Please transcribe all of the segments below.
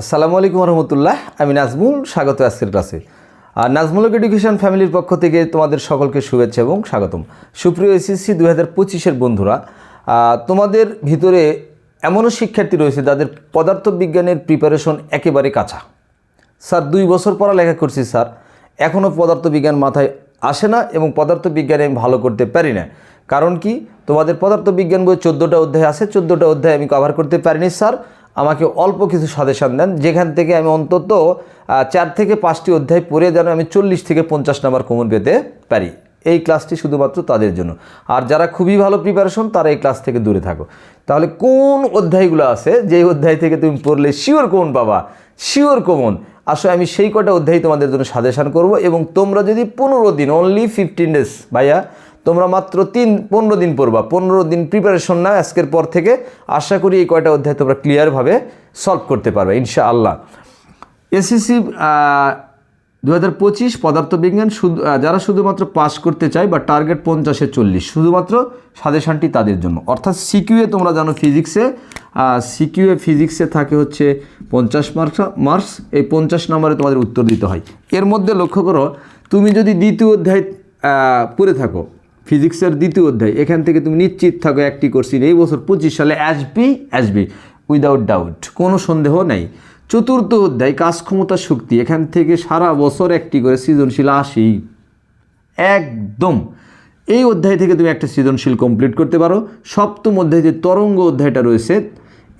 আসসালামু আলাইকুম রহমতুল্লাহ আমি নাজমুল, স্বাগত আজকের ক্লাসে। আর নাজমুলক এডুকেশন ফ্যামিলির পক্ষ থেকে তোমাদের সকলকে শুভেচ্ছা এবং স্বাগতম। সুপ্রিয় এসএসসি দু হাজার পঁচিশের বন্ধুরা তোমাদের ভিতরে এমনও শিক্ষার্থী রয়েছে যাদের পদার্থবিজ্ঞানের প্রিপারেশন একেবারে কাঁচা। স্যার, দুই বছর পড়ালেখা করছি স্যার। এখনও পদার্থবিজ্ঞান মাথায় আসে না এবং পদার্থবিজ্ঞানে আমি ভালো করতে পারি না। কারণ কি? তোমাদের পদার্থবিজ্ঞান বই চোদ্দোটা অধ্যায় আছে, চোদ্দোটা অধ্যায় আমি কভার করতে পারিনি স্যার। আমাকে অল্প কিছু সাজেশান দেন, যেখান থেকে আমি অন্তত চার থেকে পাঁচটি অধ্যায় পড়ে যেন আমি চল্লিশ থেকে পঞ্চাশ নাম্বার কমন পেতে পারি। এই ক্লাসটি শুধুমাত্র তাদের জন্য। আর যারা খুবই ভালো প্রিপারেশন তারা এই ক্লাস থেকে দূরে থাকো। তাহলে কোন অধ্যায়গুলো আছে, যেই অধ্যায় থেকে তুমি পড়লে শিওর কমন পাবা? শিওর কমন আসলে আমি সেই কটা অধ্যায় তোমাদের জন্য সাজেশান করব এবং তোমরা যদি পনেরো দিন অনলি ফিফটিন ডেজ ভাইয়া তোমরা মাত্র তিন, পনেরো দিন পড়বা। পনেরো দিন প্রিপারেশন না আজকের পর থেকে আশা করি এই কয়টা অধ্যায় তোমরা ক্লিয়ারভাবে সলভ করতে পারবে, ইনশাআল্লাহ। এসএসসি দু হাজার পঁচিশ পদার্থবিজ্ঞান শুধু যারা শুধুমাত্র পাস করতে চায় বা টার্গেট পঞ্চাশে চল্লিশ, শুধুমাত্র সাজেশানটি তাদের জন্য। অর্থাৎ সিকিউএ তোমরা জানো ফিজিক্সে সিকিউএ ফিজিক্সে থাকে হচ্ছে পঞ্চাশ মার্কস মার্কস এই পঞ্চাশ নম্বরে তোমাদের উত্তর দিতে হয়। এর মধ্যে লক্ষ্য করো, তুমি যদি দ্বিতীয় অধ্যায় পড়ে থাকো ফিজিক্সের দ্বিতীয় অধ্যায়, এখান থেকে তুমি নিশ্চিত থাকো একটি কোর্সিন এই বছর পঁচিশ সালে আসবি আসবি উইদাউট ডাউট কোনো সন্দেহ নেই। চতুর্থ অধ্যায় কাজ ক্ষমতা শক্তি, এখান থেকে সারা বছর একটি করে সৃজনশীল আসেই একদম। এই অধ্যায় থেকে তুমি একটা সৃজনশীল কমপ্লিট করতে পারো। সপ্তম অধ্যায় যে তরঙ্গ অধ্যায়টা রয়েছে,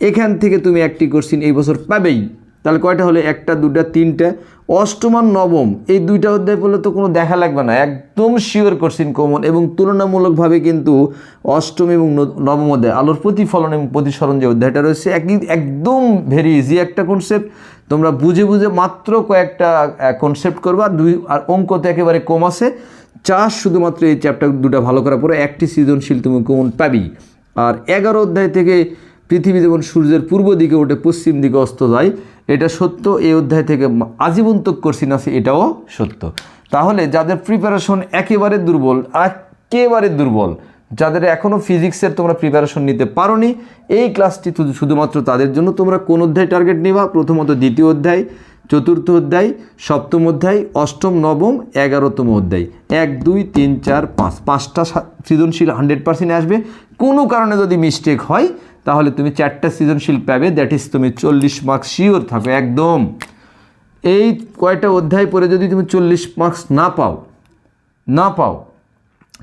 এখান থেকে তুমি একটি কোশ্চিন এই বছর পাবেই। তাহলে কয়টা হলে? একটা দুটা তিনটা। অষ্টম আর নবম। এই দুইটা অধ্যায় পড়লে তো কোনো দেখা লাগবে না। একদম শিওর কোশ্চিন কমন এবং তুলনামূলকভাবে কিন্তু অষ্টম এবং নবম অধ্যায় আলোর প্রতিফলন এবং প্রতিসরণ যে অধ্যায়টা রয়েছে, একই, একদম ভেরি ইজি একটা কনসেপ্ট তোমরা বুঝে বুঝে মাত্র কয়েকটা কনসেপ্ট করবা। দুই, আর অঙ্ক তো একেবারে কম আছে। চাষ শুধুমাত্র এই চ্যাপ্টার দুটো ভালো করার পরে একটি সৃজনশীল তুমি কমন পাবি। আর এগারো অধ্যায় থেকে পৃথিবী যেমন সূর্যের পূর্ব দিকে ওঠে পশ্চিম দিকে অস্ত যায়, এটা সত্য, এই অধ্যায় থেকে আজীবন তক করছিন আছে এটাও সত্য। তাহলে যাদের প্রিপারেশন একেবারে দুর্বল একেবারে দুর্বল, যাদের এখনও ফিজিক্সের তোমরা প্রিপারেশন নিতে পারোনি, এই ক্লাসটি শুধুমাত্র তাদের জন্য, তোমরা কোন অধ্যায় টার্গেট নিবা? প্রথমত দ্বিতীয় অধ্যায় চতুর্থ অধ্যায়, সপ্তম অধ্যায়, অষ্টম, নবম, এগারোতম অধ্যায়। এক, দুই, তিন, চার, পাঁচ। পাঁচটা সৃজনশীল হান্ড্রেড পার্সেন্ট আসবে। কোনো কারণে যদি মিস্টেক হয়, তাহলে তুমি চারটা সৃজনশীল পাবে। দ্যাট ইজ তুমি চল্লিশ মার্কস শিওর থাকো, একদম। এই কয়টা অধ্যায় পরে যদি তুমি চল্লিশ মার্কস না পাও না পাও,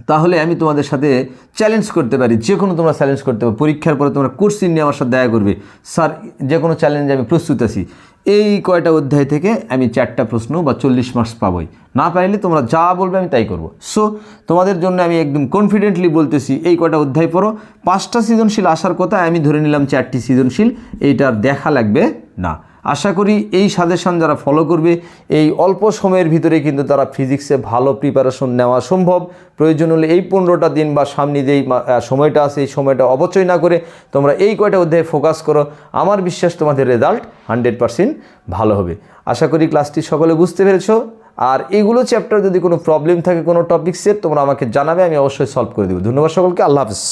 তাহলে আমি তোমাদের সাথে চ্যালেঞ্জ করতে পারি। যে কোনো তোমরা চ্যালেঞ্জ করতে পারো। পরীক্ষার পরে তোমরা কোর্সিন নিয়ে আমার সাথে দেখা করবে। স্যার যে কোনো চ্যালেঞ্জে আমি প্রস্তুত আছি। এই কয়টা অধ্যায় থেকে আমি চারটা প্রশ্ন বা চল্লিশ মার্কস পাবই। না পাইলে তোমরা যা বলবে আমি তাই করব। সো তোমাদের জন্য আমি একদম কনফিডেন্টলি বলতেছি, এই কয়টা অধ্যায় পড়ো। পাঁচটা সৃজনশীল আসার কথা আমি ধরে নিলাম চারটি সৃজনশীল এইটার দেখা লাগবে না। আশা করি এই সাজেশন যারা ফলো করবে, এই অল্প সময়ের ভিতরে কিন্তু তারা ফিজিক্সে ভালো প্রিপারেশন নেওয়া সম্ভব। প্রয়োজন হলে এই পনেরোটা দিন বা সামনে যেই সময়টা আছে, এই সময়টা অবচয় না করে তোমরা এই কয়টা অধ্যায়ে ফোকাস করো। আমার বিশ্বাস তোমাদের রেজাল্ট হান্ড্রেড পারসেন্ট ভালো হবে। আশা করি ক্লাসটি সকলে বুঝতে পেরেছ। আর এগুলো চ্যাপ্টার যদি কোনো প্রবলেম থাকে, কোনো টপিক্সের তোমরা আমাকে জানাবে, আমি অবশ্যই সলভ করে দেবো। ধন্যবাদ সকলকে, আল্লাহ হাফিজ।